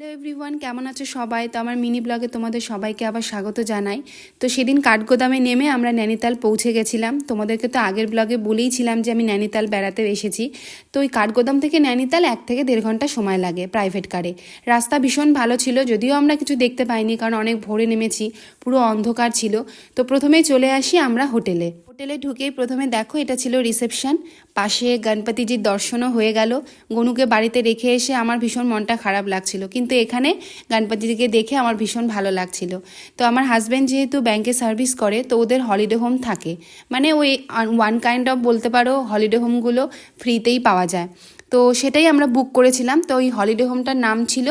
Hello everyone কেমন আছো সবাই? তো আমার মিনি ব্লগে তোমাদের সবাইকে আবার স্বাগত জানাই। তো সেদিন কাঠগোদামে নেমে আমরা নৈনিতাল পৌঁছে গেছিলাম। তোমাদেরকে তো আগের ব্লগে বলেইছিলাম যে আমি নৈনিতাল বেড়াতে এসেছি। তো ওই কাঠগোদাম থেকে নৈনিতাল এক থেকে দেড় ঘণ্টা সময় লাগে প্রাইভেট কারে রাস্তা ভীষণ ভালো ছিল, যদিও আমরা কিছু দেখতে পাইনি, কারণ অনেক ভোরে নেমেছি, পুরো অন্ধকার ছিল। তো প্রথমেই চলে আসি আমরা হোটেলে। হোটেলে ঢুকেই প্রথমে দেখো, এটা ছিল রিসেপশন পাশে গণপতিজির দর্শনও হয়ে গেল। গনুকে বাড়িতে রেখে এসে আমার ভীষণ মনটা খারাপ লাগছিল। কিন্তু এখানে গণপতিকে দেখে আমার ভীষণ ভালো লাগছিল। তো আমার হাজব্যান্ড যেহেতু ব্যাংকে সার্ভিস করে, তো ওদের হলিডে হোম থাকে। মানে ওই ওয়ান কাইন্ড অফ বলতে পারো হলিডে হোমগুলো ফ্রিতেই পাওয়া যায়। তো সেটাই আমরা বুক করেছিলাম। তো ওই হলিডে হোমটার নাম ছিল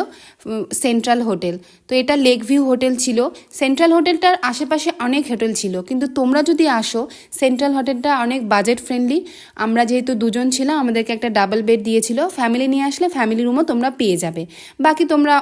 সেন্ট্রাল হোটেল তো এটা লেক ভিউ হোটেল ছিল। সেন্ট্রাল হোটেলটার আশেপাশে অনেক হোটেল ছিল। কিন্তু তোমরা যদি আসো সেন্ট্রাল হোটেলটা অনেক বাজেট ফ্রেন্ডলি আমরা যেহেতু দুজন ছিলাম, আমাদেরকে একটা ডাবল বেড দিয়েছিল। ফ্যামিলি নিয়ে আসলে ফ্যামিলি রুমও তোমরা পেয়ে যাবে। বাকি তোমরা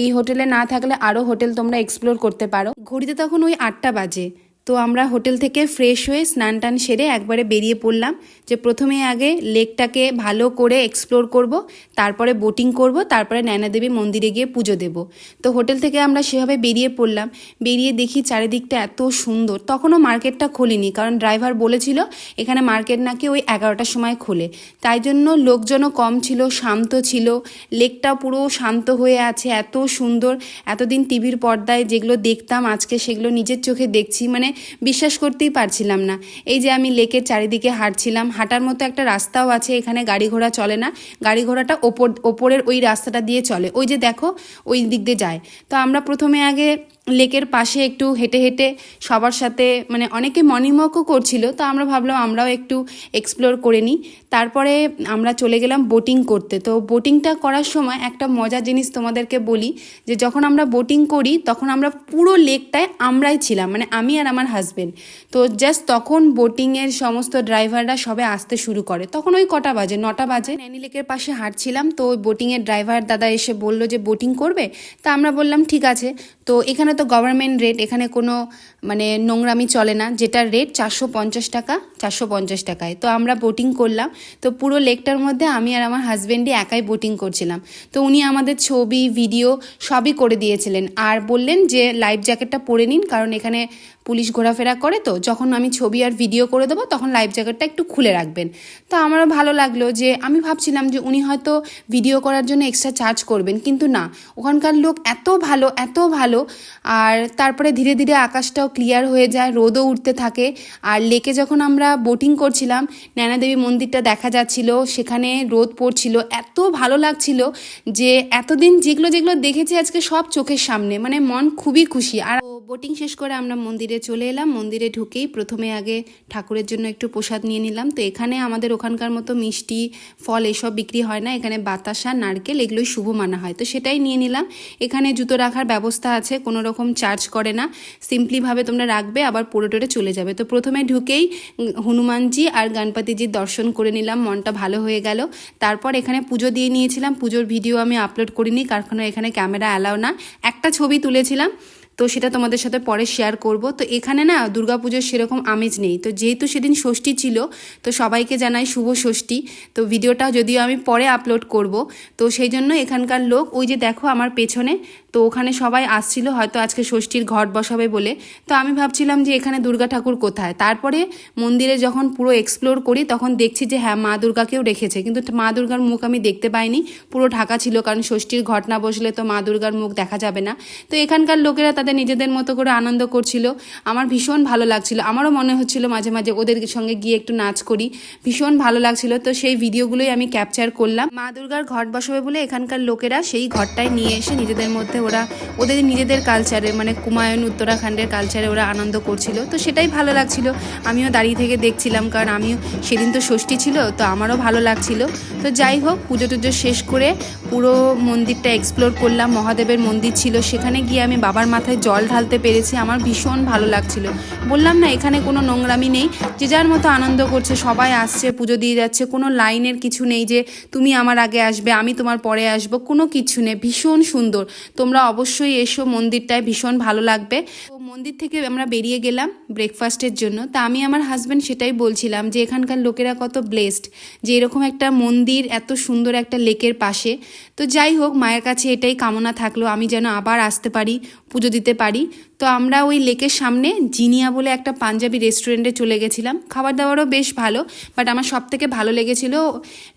এই হোটেলে না থাকলে আরও হোটেল তোমরা এক্সপ্লোর করতে পারো। ঘড়িতে তখন ওই আটটা বাজে। তো আমরা হোটেল থেকে ফ্রেশ হয়ে স্নান টান সেরে একবারে বেরিয়ে পড়লাম যে প্রথমে আগে লেকটাকে ভালো করে এক্সপ্লোর করব, তারপরে বোটিং করব, তারপরে নয়নাদেবী মন্দিরে গিয়ে পুজো দেব। তো হোটেল থেকে আমরা সেভাবে বেরিয়ে পড়লাম, বেরিয়ে দেখি চারিদিকটা এত সুন্দর। তখনও মার্কেটটা খোলেনি, কারণ ড্রাইভার বলেছিল এখানে মার্কেট নাকি ওই এগারোটার সময় খোলে। তাই জন্য লোকজনও কম ছিল, শান্ত ছিল। লেকটা পুরো শান্ত হয়ে আছে, এত সুন্দর। এতদিন টিভির পর্দায় যেগুলো দেখতাম, আজকে সেগুলো নিজের চোখে দেখছি। মানে বিশ্বাস করতেই পারছিলাম না। এই যে আমি লেকের চারিদিকে হাঁটছিলাম, হাঁটার মতো একটা রাস্তাও আছে, এখানে গাড়ি ঘোড়া চলে না। গাড়ি ঘোড়াটা ওপর, ওপরের ওই রাস্তাটা দিয়ে চলে। ওই যে দেখো, ওই দিক দিয়ে যায়। তো আমরা প্রথমে আগে লেকের পাশে একটু হেঁটে হেঁটে সবার সাথে মানে অনেকে মর্নিং ওয়াকও করছিল, তো আমরা ভাবলাম আমরাও একটু এক্সপ্লোর করে নিই। তারপরে আমরা চলে গেলাম বোটিং করতে। তো বোটিংটা করার সময় একটা মজার জিনিস তোমাদেরকে বলি, যে যখন আমরা বোটিং করি, তখন আমরা পুরো লেকটায় আমরাই ছিলাম মানে আমি আর আমার হাজবেন্ড তো জাস্ট তখন বোটিংয়ের সমস্ত ড্রাইভাররা সবে আসতে শুরু করে। তখন ওই কটা বাজে, নটা বাজে। ন্যানি লেকের পাশে হাঁটছিলাম, তো ওই বোটিংয়ের ড্রাইভার দাদা এসে বলল যে বোটিং করবে? তা আমরা বললাম, ঠিক আছে। তো এখানে তো গভর্নমেন্ট রেট এখানে কোনো মানে নোংরামি চলে না। যেটার রেট চারশো পঞ্চাশ টাকা, চারশো পঞ্চাশ টাকায়। তো আমরা বোটিং করলাম। তো পুরো লেকটার মধ্যে আমি আর আমার হাজব্যান্ডই একাই বোটিং করছিলাম। তো উনি আমাদের ছবি ভিডিও সবই করে দিয়েছিলেন। আর বললেন যে লাইফ জ্যাকেটটা পরে নিন, কারণ এখানে পুলিশ ঘোরাফেরা করে তো। যখন আমি ছবি আর ভিডিও করে দেবো, তখন লাইফ জ্যাকেটটা একটু খুলে রাখবেন। তো আমারও ভালো লাগল যে, আমি ভাবছিলাম যে, উনি হয়তো ভিডিও করার জন্য এক্সট্রা চার্জ করবেন। কিন্তু না, ওখানকার লোক এত ভালো এত ভালো। আর তারপরে ধীরে ধীরে আকাশটাও ক্লিয়ার হয়ে যায়, রোদও উঠতে থাকে। আর লেকে যখন আমরা বোটিং করছিলাম নয়নাদেবী মন্দিরটা দেখা যাচ্ছিল, সেখানে রোদ পড়ছিল। এত ভালো লাগছিল যে এতদিন যেগুলো যেগুলো দেখেছি আজকে সব চোখের সামনে মানে মন খুবই খুশি। আর বোটিং শেষ করে আমরা মন্দিরে চলে এলাম। মন্দিরে ঢুকেই প্রথমে আগে ঠাকুরের জন্য একটু প্রসাদ নিয়ে নিলাম। তো এখানে আমাদের ওখানকার মতো মিষ্টি, ফল এসব বিক্রি হয় না। এখানে বাতাসা, নারকেল এগুলোই শুভ মানা হয়। তো সেটাই নিয়ে নিলাম। এখানে জুতো রাখার ব্যবস্থা আছে, কোনো রকম চার্জ করে না। সিম্পলিভাবে তোমরা রাখবে, আবার পুরো টোরে চলে যাবে। তো প্রথমে ঢুকেই হনুমানজি আর গণপতিজির দর্শন করে নিলাম। মনটা ভালো হয়ে গেল। তারপর এখানে পুজো দিয়ে নিয়েছিলাম। পুজোর ভিডিও আমি আপলোড করিনি, কারণ এখানে ক্যামেরা অ্যালাও না। একটা ছবি তুলেছিলাম। তো সেটা তোমাদের সাথে পরে শেয়ার করব। তো এখানে না দুর্গাপুজোর সেরকম আমেজ নেই। তো যেহেতু সেদিন ষষ্ঠী ছিল, তো সবাইকে জানাই শুভ ষষ্ঠী। তো ভিডিওটা যদিও আমি পরে আপলোড করব, তো সেই জন্য এখানকার লোক, ওই যে দেখো আমার পেছনে, তো ওখানে সবাই আসছিল, হয়তো আজকে ষষ্ঠীর ঘট বসাবে বলে। তো আমি ভাবছিলাম যে এখানে দুর্গা ঠাকুর কোথায়? তারপরে মন্দিরে যখন পুরো এক্সপ্লোর করি, তখন দেখছি যে হ্যাঁ মা দুর্গাকেও রেখেছে। কিন্তু মা দুর্গার মুখ আমি দেখতে পাইনি, পুরো ঢাকা ছিল, কারণ ষষ্ঠীর ঘট না বসলে তো মা দুর্গার মুখ দেখা যাবে না। তো এখানকার লোকেরা তাদের নিজেদের মতো করে আনন্দ করছিল। আমার ভীষণ ভালো লাগছিল। আমারও মনে হচ্ছিল মাঝে মাঝে ওদের সঙ্গে গিয়ে একটু নাচ করি। ভীষণ ভালো লাগছিল। তো সেই ভিডিওগুলোই আমি ক্যাপচার করলাম। মা দুর্গার ঘট বসাবে বলে এখানকার লোকেরা সেই ঘরটায় নিয়ে এসে নিজেদের মধ্যে ওরা ওদের নিজেদের কালচারে মানে কুমায়ুন, উত্তরাখণ্ডের কালচারে ওরা আনন্দ করছিল। তো সেটাই ভালো লাগছিল। আমিও দাঁড়িয়ে থেকে দেখছিলাম, কারণ আমিও সেদিন তো ষষ্ঠী ছিল, তো আমারও ভালো লাগছিল। তো যাই হোক, পুজো টুজো শেষ করে পুরো মন্দিরটা এক্সপ্লোর করলাম। মহাদেবের মন্দির ছিল। সেখানে গিয়ে আমি বাবার মাথায় মাথায় জল ঢালতে পেরেছি, আমার ভীষণ ভালো লাগছিল। বললাম না, এখানে কোনো নোংরামি নেই, যে যার মতো আনন্দ করছে, সবাই আসছে, পুজো দিয়ে যাচ্ছে, কোনো লাইনের কিছু নেই যে তুমি আমার আগে আসবে, আমি তোমার পরে আসব, কোনো কিছু নেই, ভীষণ সুন্দর। তোমরা অবশ্যই এসো, মন্দিরটায় ভীষণ ভালো লাগবে। তো মন্দির থেকে আমরা বেরিয়ে গেলাম ব্রেকফাস্টের জন্য। তা আমি আমার হাজব্যান্ড সেটাই বলছিলাম যে এখানকার লোকেরা কত ব্লেসড যে এরকম একটা মন্দির, এত সুন্দর একটা লেকের পাশে। তো যাই হোক, মায়ের কাছে এটাই কামনা থাকল, আমি যেন আবার আসতে পারি পুজো দিতে পারি। তো আমরা ওই লেকের সামনে জিনিয়া বলে একটা পাঞ্জাবি রেস্টুরেন্টে চলে গেছিলাম। খাবার দাবারও বেশ ভালো বাট আমার সব থেকে ভালো লেগেছিল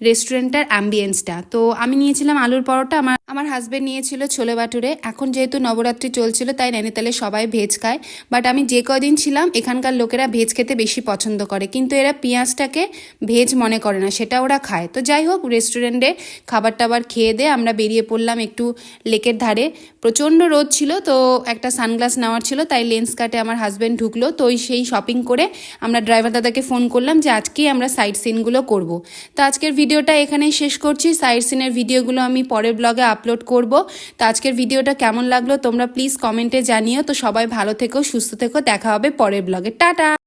রেস্টুরেন্টটার অ্যাম্বিয়েন্সটা তো আমি নিয়েছিলাম আলুর পরোটা, আমার আমার হাজব্যান্ড নিয়েছিল ছোলে বাটুরে এখন যেহেতু নবরাত্রি চলছিল, তাই নৈনিতালে সবাই ভেজ খায়। বাট আমি যে কদিন ছিলাম, এখানকার লোকেরা ভেজ খেতে বেশি পছন্দ করে। কিন্তু এরা পেঁয়াজটাকে ভেজ মনে করে না, সেটা ওরা খায়। তো যাই হোক রেস্টুরেন্টে খাবার টাবার খেয়ে দিয়ে আমরা বেরিয়ে পড়লাম একটু লেকের ধারে। প্রচণ্ড রোদ ছিল, তো একটা সানগ্লাস নেওয়ার ছিল, তাই লেন্স কাটে আমার হাজব্যান্ড ঢুকলো। তো সেই শপিং করে আমরা ড্রাইভার দাদাকে ফোন করলাম যে আজকেই আমরা সাইট সিনগুলো করব। তো আজকের ভিডিওটা এখানেই শেষ করছি। সাইট সিনের ভিডিওগুলো আমি পরের ব্লগে আপলোড করব। তো আজকের ভিডিওটা কেমন লাগল তোমরা প্লিজ কমেন্টে জানিও। তো সবাই ভালো থেকো, সুস্থ থেকো। দেখা হবে পরের ব্লগে টাটা!